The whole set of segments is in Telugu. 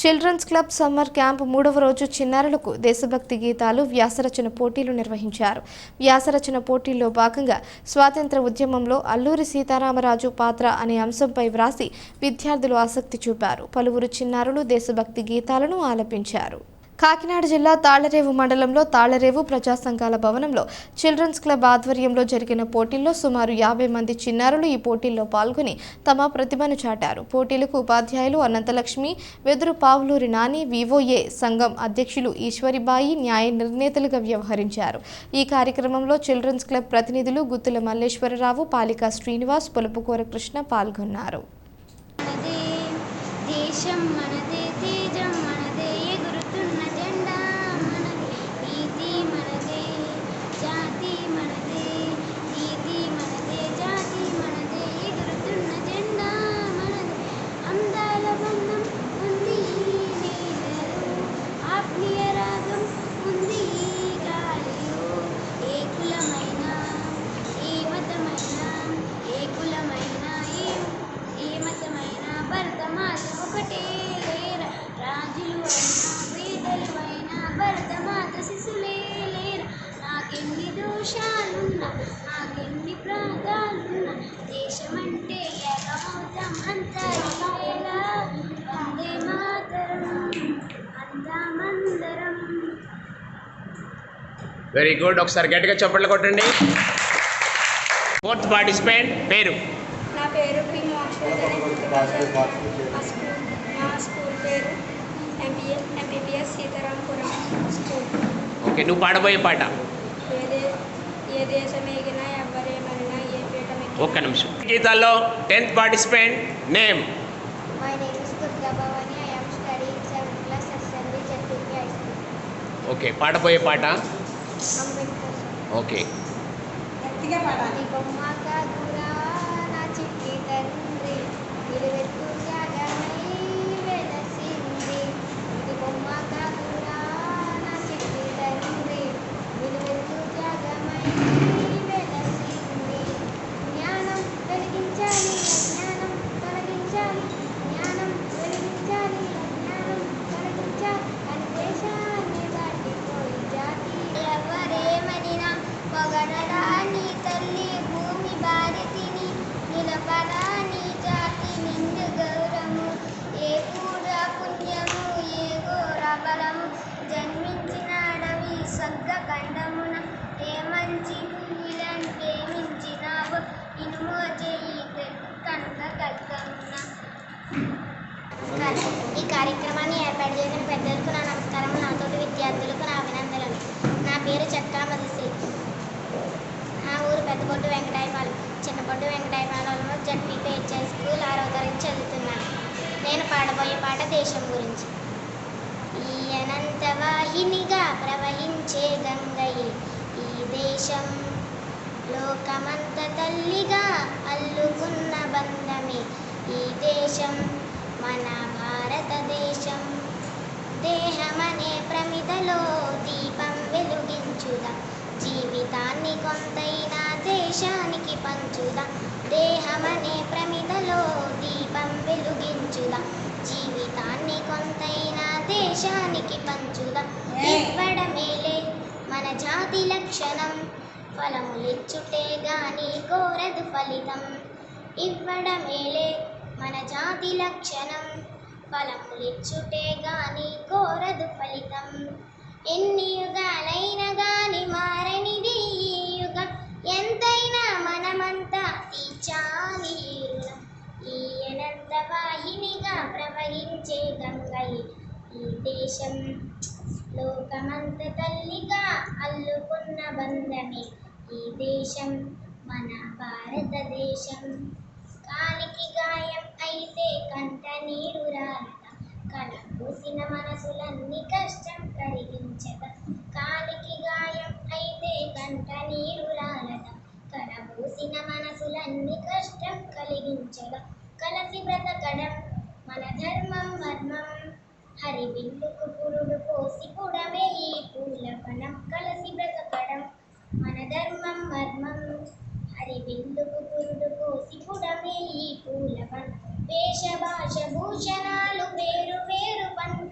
చిల్డ్రన్స్ క్లబ్ సమ్మర్ క్యాంప్ మూడవ రోజు చిన్నారులకు దేశభక్తి గీతాలు వ్యాసరచన పోటీలు నిర్వహించారు. వ్యాసరచన పోటీల్లో భాగంగా స్వాతంత్ర ఉద్యమంలో అల్లూరి సీతారామరాజు పాత్ర అనే అంశంపై వ్రాసి విద్యార్థులు ఆసక్తి చూపారు. పలువురు చిన్నారులు దేశభక్తి గీతాలను ఆలపించారు. కాకినాడ జిల్లా తాళ్ళరేవు మండలంలో తాళ్ళరేవు ప్రజా సంఘాల భవనంలో చిల్డ్రన్స్ క్లబ్ ఆధ్వర్యంలో జరిగిన పోటీల్లో సుమారు యాభై మంది చిన్నారులు ఈ పోటీల్లో పాల్గొని తమ ప్రతిభను చాటారు. పోటీలకు ఉపాధ్యాయులు అనంతలక్ష్మి వెదురు పావులూరి నాని వివోఏ సంఘం అధ్యక్షులు ఈశ్వరిబాయి న్యాయ నిర్ణేతలుగా వ్యవహరించారు. ఈ కార్యక్రమంలో చిల్డ్రన్స్ క్లబ్ ప్రతినిధులు గుత్తుల మల్లేశ్వరరావు పాలికా శ్రీనివాస్ పొలుపుకూర కృష్ణ పాల్గొన్నారు. దేశం మనదే దేశమంటే ఏకమవుతాం అంతా ఇదేలా వందే మాతరం అందామందరం వెరీ గుడ్ ఒకసారి గట్టిగా చప్పట్లు కొట్టండి. ఫోర్త్ పార్టిసిపెంట్ పేరు? నా పేరు పి మా స్కూల్ సీతారాంపురం స్కూల్. ఓకే నువ్వు పాడబోయే పాట. ఏ దేశం ఎగినా ఒక్క నిమిషం. గీతాల్లో tenth participant name. My name is Durga Bhavani I ఈ కార్యక్రమాన్ని ఏర్పాటు చేసిన పెద్దలకు నా నమస్కారం. నాతోటి విద్యార్థులకు నా అభినందనలు. నా పేరు చక్కా మధుశ్రీ. నా ఊరు పెద్దపొట్టు వెంకటాయపాలెం. చిన్నపొట్టు వెంకటాయపాలెంలో జడ్పీపీహెచ్ఐ స్కూల్ ఆరో తరగతి చదువుతున్నాను. నేను పాడబోయే పాట దేశం గురించి. ఈ అనంత వాహినిగా ప్రవహించే గంగయ్య ఈ దేశం లోకమంత తల్లిగా అల్లుకున్న బంధమే. ఈ దేశం మన భారతదేశం. దేహమనే ప్రమిదలో దీపం వెలుగించుదా. జీవితాన్ని కొంతైనా దేశానికి పంచుదా. దేహమనే ప్రమిదలో దీపం వెలుగించుదా. జీవితాన్ని కొంతైనా దేశానికి పంచుదా. ఇవ్వడమేలే మన జాతి లక్షణం. ఫలములిచ్చుటే గాని కోరదు ఫలితం. ఇవ్వడమేలే మన జాతి లక్షణం. ఫలములిచ్చుటే గాని కోరదు ఫలితం. ఎన్ని యుగాలైనా గాని మారనిది ఈ యుగం. ఎంతైనా మనమంతా తీర్చాలి ఈ రుణం. ఈ అనంత వాహినిగా ప్రవహించే గంగై ఈ దేశం. లోకమంత తల్లిగా అల్లుకున్న బంధమే ఈ దేశం. మన భారతదేశం. కాలికి గాయం అయితే కంట నీరు రాలట. కలబూసిన మనసులన్నీ కష్టం కలిగించట. కాలికి గాయం అయితే కంట నీరు రాలట. కలబూసిన మనసులన్నీ కష్టం కలిగించట. కలసి బ్రతకడం మన ధర్మం మర్మం హరి బిల్లుకు పురుడు పోసి పుడమే ఈ పూల వనం వేష భాష భూషణాలు వేరు వేరు పన్న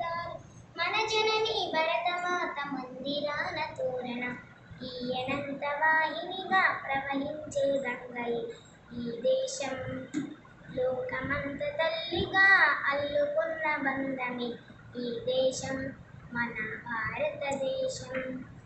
ఈయనంత వాహినిగా ప్రవహించే గంగై. ఈ దేశం లోకమంత తల్లిగా అల్లుకున్న బంధమే. ఈ దేశం మన భారతదేశం.